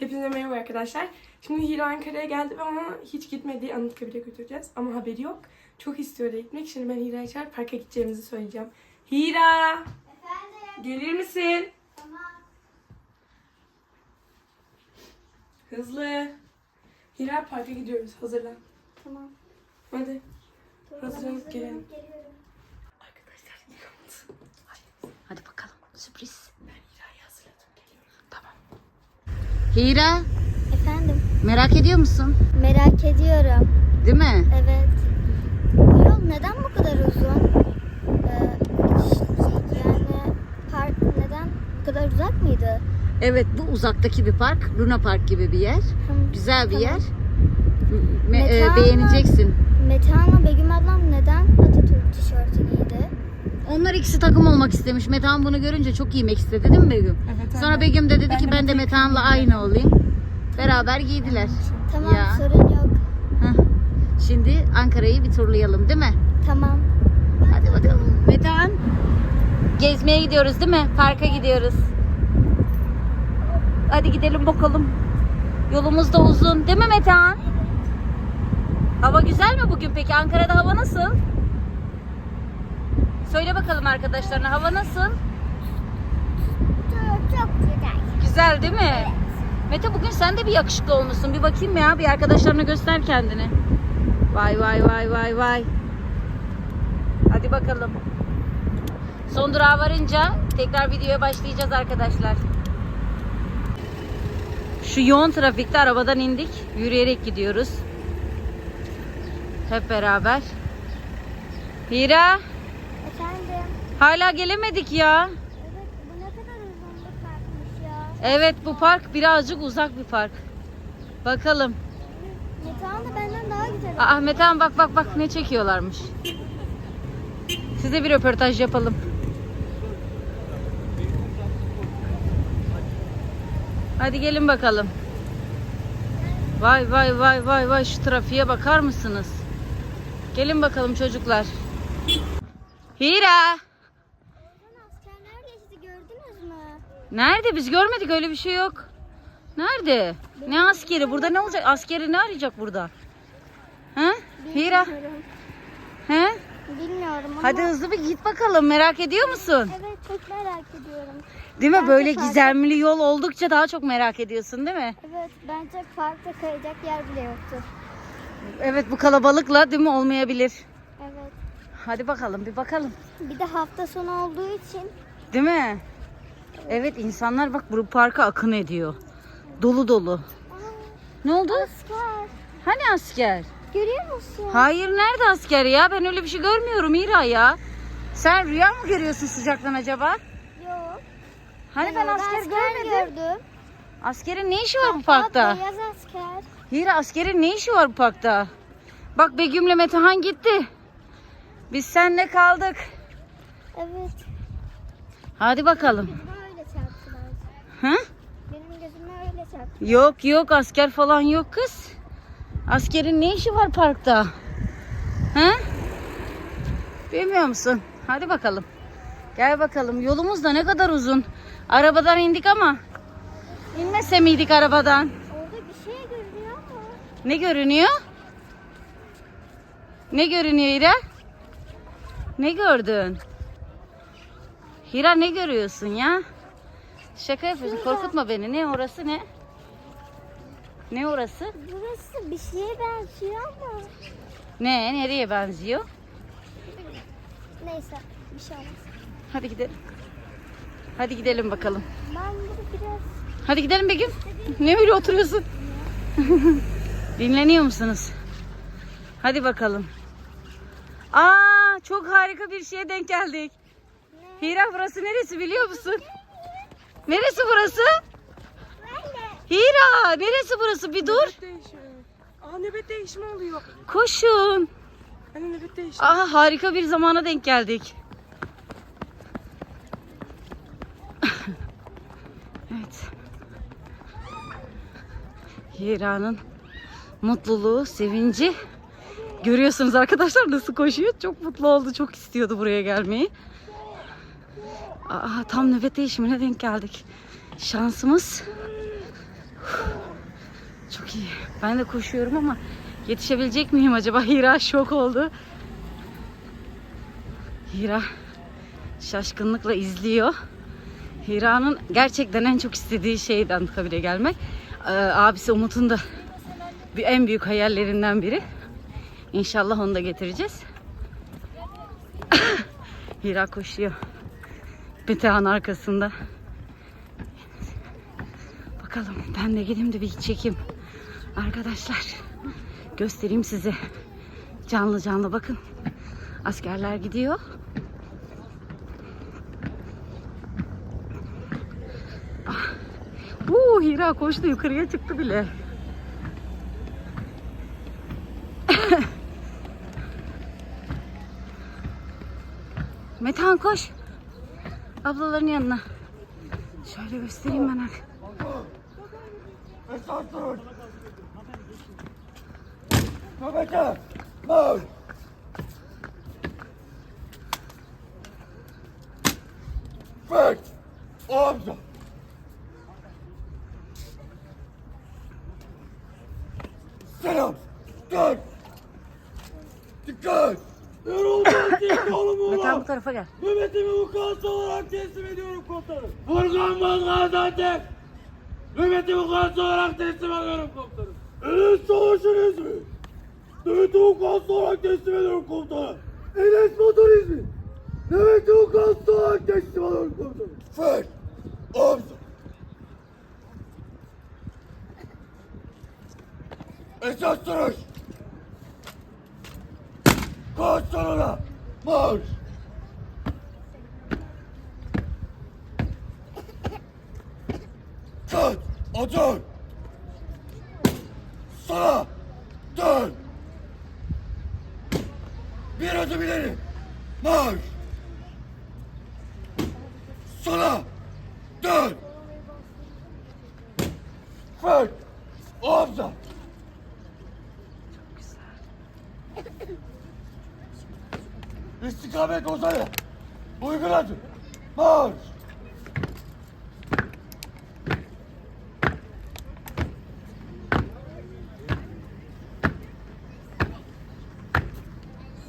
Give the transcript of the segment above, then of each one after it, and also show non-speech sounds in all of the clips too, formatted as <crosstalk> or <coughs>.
Hepinize merhaba arkadaşlar. Şimdi Hira Ankara'ya geldi ve ona hiç gitmediği Anıtkabir'e götüreceğiz. Ama haberi yok. Çok istiyor da gitmek. Şimdi ben Hira'ya çağırıp parka gideceğimizi söyleyeceğim. Hira! Efendim, Gelir misin? tamam. Hızlı. Hira parka gidiyoruz. Hazırlan. Tamam. Hadi. Dur, Hazırlanıp gelelim. Geliyorum. Arkadaşlar inanın. Hadi bakalım sürpriz. Ben Hira'yı hazırladım. Geliyorum. Tamam. Hira Efendim, merak ediyor musun? merak ediyorum. Değil mi? Evet. Bu yol neden bu kadar uzun? Ee, yani park neden bu kadar uzak mıydı? Evet bu uzaktaki bir park. Luna Park gibi bir yer. Hı, Güzel bir Tamam. yer. Me- e, Mekanla- beğeneceksin. Metehan'la Begüm ablam neden Atatürk tişörtü giydi? Onlar ikisi takım olmak istemiş. Metehan bunu görünce çok giymek istedi değil mi Begüm? Evet. Sonra Begüm de dedi Ben ki de ben de Metehan'la aynı olayım. Beraber giydiler. Tamam, Ya. sorun yok. Heh. Şimdi Ankara'yı bir turlayalım değil mi? Tamam. Hadi bakalım. Metehan. Gezmeye gidiyoruz değil mi? Parka gidiyoruz. Hadi gidelim bakalım. Yolumuz da uzun. Değil mi Metehan? Hava güzel mi bugün peki? Ankara'da hava nasıl? Söyle bakalım arkadaşlarına hava nasıl? Çok, çok güzel. Güzel değil mi? Mete bugün sen de bir yakışıklı olmuşsun. Bir bakayım ya. Bir arkadaşlarına göster kendini. Vay vay vay vay vay. Hadi bakalım. Son durağa varınca tekrar videoya başlayacağız arkadaşlar. Şu yoğun trafikte arabadan indik. Yürüyerek gidiyoruz. Hep beraber. Hira hala gelemedik ya. evet bu ne kadar uzun bir parkmış ya. Evet bu park birazcık uzak bir park. Bakalım. Metehan da benden daha güzel. Aa, Metehan bak bak bak ne çekiyorlarmış. Size bir röportaj yapalım. Hadi gelin bakalım. Vay vay vay vay vay şu trafiğe bakar mısınız? Gelin bakalım çocuklar. Hira. Oradan askerler geçti gördünüz mü? Nerede? Biz görmedik öyle bir şey yok. Nerede? Ne askeri? Burada ne olacak? Askeri ne arayacak burada? Ha? Hira. Bilmiyorum. He? Bilmiyorum ama. Hadi hızlı bir git bakalım. Merak ediyor musun? Evet çok merak ediyorum. Değil mi? Ben Böyle fark- gizemli yol oldukça daha çok merak ediyorsun değil mi? Evet bence parkta kayacak yer bile yoktur. Evet bu kalabalıkla değil mi? Olmayabilir. Evet. Hadi bakalım bir bakalım. Bir de hafta sonu olduğu için Değil mi? Evet insanlar bak bu parka akın ediyor. Dolu dolu. Ne oldu? asker. Hani asker? Görüyor musun? Hayır nerede asker ya? Ben öyle bir şey görmüyorum İra ya. Sen rüya mı görüyorsun sıcaktan acaba? Yok. Hani ben orada asker görmedim. gördüm. Askerin ne işi var bu Bak, parkta? Beyaz asker. Hira askerin ne işi var bu parkta? Bak Begüm'le Metehan gitti. Biz seninle kaldık. Evet. Hadi bakalım. Hı? Benim gözüme öyle çarptı. Yok yok asker falan yok kız. Askerin ne işi var parkta? Hı? Bilmiyor musun? Hadi bakalım. Gel bakalım. Yolumuz da ne kadar uzun. Arabadan indik ama inmese miydik arabadan? Orada bir şey görünüyor ama. Ne görünüyor? Ne görünüyor Hira? Ne gördün? Hira ne görüyorsun ya? Şaka yapıyorsun. Şurada. Korkutma beni. Ne orası ne? Ne orası? Burası bir şeye benziyor ama. Ne? Nereye benziyor? Neyse bir şey olmaz. Hadi gidelim. Hadi gidelim bakalım. Ben bunu biraz Hadi gidelim Begüm. Ne böyle oturuyorsun? <laughs> Dinleniyor musunuz? Hadi bakalım. Aa, çok harika bir şeye denk geldik. Hira burası neresi biliyor musun? Neresi burası? Hira neresi burası bir dur. Nöbet değişimi. Aa nöbet değişimi oluyor. Koşun. Hani nöbet değişimi. Aa harika bir zamana denk geldik. <laughs> evet. Hira'nın mutluluğu, sevinci. Görüyorsunuz arkadaşlar nasıl koşuyor. Çok mutlu oldu. Çok istiyordu buraya gelmeyi. Aa, tam nöbet değişimine denk geldik. Şansımız iyi. Ben de koşuyorum ama yetişebilecek miyim acaba? Hira şok oldu. Hira şaşkınlıkla izliyor. Hira'nın gerçekten en çok istediği şeydi Anıtkabir'e gelmek. Ee, abisi Umut'un da bir, en büyük hayallerinden biri. İnşallah onu da getireceğiz. <coughs> Hira koşuyor. Metehan arkasında. Bakalım ben de gideyim de bir çekeyim. Arkadaşlar göstereyim size. Canlı canlı bakın. Askerler gidiyor. Ah. Hira koştu yukarıya çıktı bile. <laughs> Metehan koş. Ablaların yanına. Şöyle göstereyim ben. Omza. Selam. Dön. Dikkat. Yorulmaz değil oğlum Metehan oğlum. bu tarafa gel. Nöbetimi vukuatı olarak teslim ediyorum komutanım. Furkan Gaziantep. Nöbeti vukuatı olarak teslim ediyorum komutanım. Enes Savaş'ın ismi. Nöbeti vukuatı olarak teslim ediyorum komutanım. Enes Batur ismi. Nöbeti vukuatı olarak teslim ediyorum komutanım. Fer. Omza. Esas duruş. Koş sonuna. Marş. Dön. Otur. Sola. Dön. Bir adım ileri. Marş. Sola. Dön. Fırk. Omza. İstikamet ozanı. Uygun adım. Marş.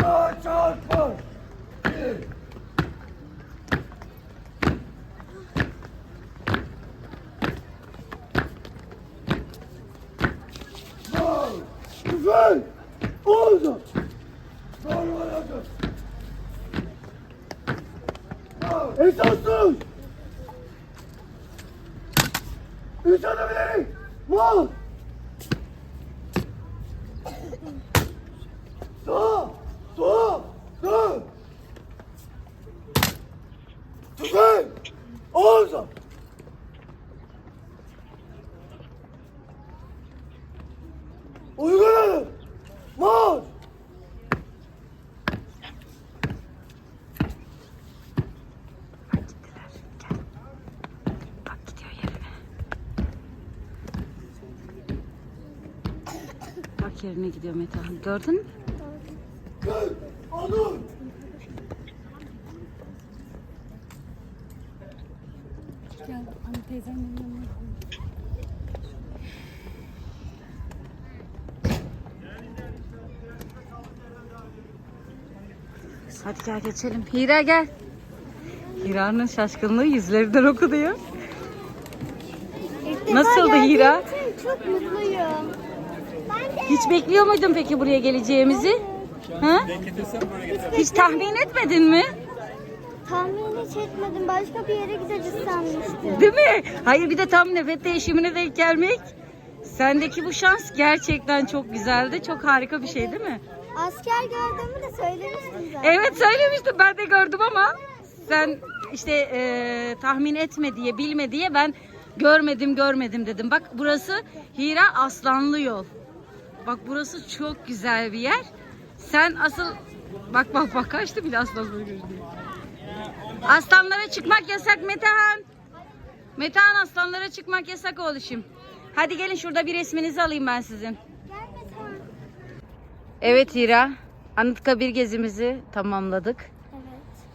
Sağ çarpı. Bir. Sağ. Güzel. Oldu. Normal adım. Sağ. Esas dur. Üç adım ileri. Mal. Sağ! Sağ! Sağ! Tüfek! Ağza! Uygulanın! Marş! Bak gidiyor yerine. Bak yerine gidiyor Metehan. Gördün mü? Gel! Alın! Hadi gel geçelim. Hira gel. Hira'nın şaşkınlığı yüzlerinden okunuyor. Nasıldı Hira? Çok mutluyum. Hiç bekliyor muydun peki buraya geleceğimizi? Ha? Hiç tahmin etmedin mi? Tahmin hiç etmedim. Başka bir yere gideceğiz sanmıştım. Değil mi? Hayır bir de tam nefes değişimine denk gelmek. Sendeki bu şans gerçekten çok güzeldi. Çok harika bir şey değil mi? Asker gördüğümü de söylemiştim zaten. Evet söylemiştim ben de gördüm ama sen işte e, tahmin etme diye bilme diye ben görmedim görmedim dedim. Bak burası Hira Aslanlı Yol. Bak burası çok güzel bir yer. Sen asıl bak bak bak kaçtı bile aslanları gördü. Aslanlara çıkmak yasak Metehan. Metehan aslanlara çıkmak yasak oğluşum. Hadi gelin şurada bir resminizi alayım ben sizin. Evet Hira. Anıtkabir gezimizi tamamladık.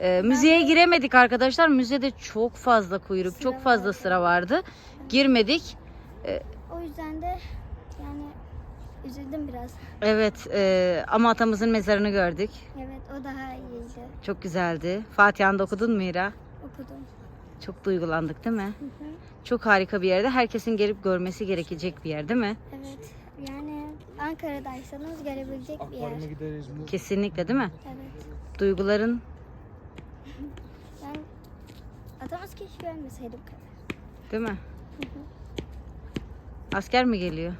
Ee, müzeye giremedik arkadaşlar. Müzede çok fazla kuyruk, Sıra çok fazla vardı. sıra vardı. Girmedik. O yüzden de yani üzüldüm biraz. Evet e, ama atamızın mezarını gördük. Evet o daha iyiydi. Çok güzeldi. Fatiha'nı da okudun mu Hira? Okudum. Çok duygulandık değil mi? Hı hı. Çok harika bir yerde. Herkesin gelip görmesi gerekecek bir yer değil mi? Evet yani Ankara'daysanız gelebilecek bir yer. gideriz mi? Kesinlikle değil mi? Evet. Duyguların <laughs> Ben atamız keşke ölmeseydi bu kadar. değil mi? Asker mi geliyor?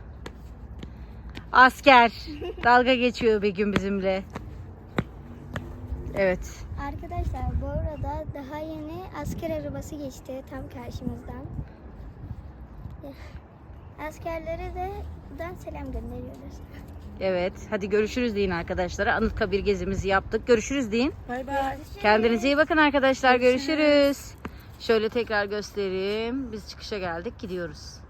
Asker. Dalga geçiyor bir gün bizimle. Evet. Arkadaşlar bu arada daha yeni asker arabası geçti tam karşımızdan. Askerlere de buradan selam gönderiyoruz. Evet. Hadi görüşürüz deyin arkadaşlara. Anıtkabir gezimizi yaptık. Görüşürüz deyin. Bay bay. Kendinize iyi bakın arkadaşlar. Görüşürüz. Şöyle tekrar göstereyim. Biz çıkışa geldik. Gidiyoruz.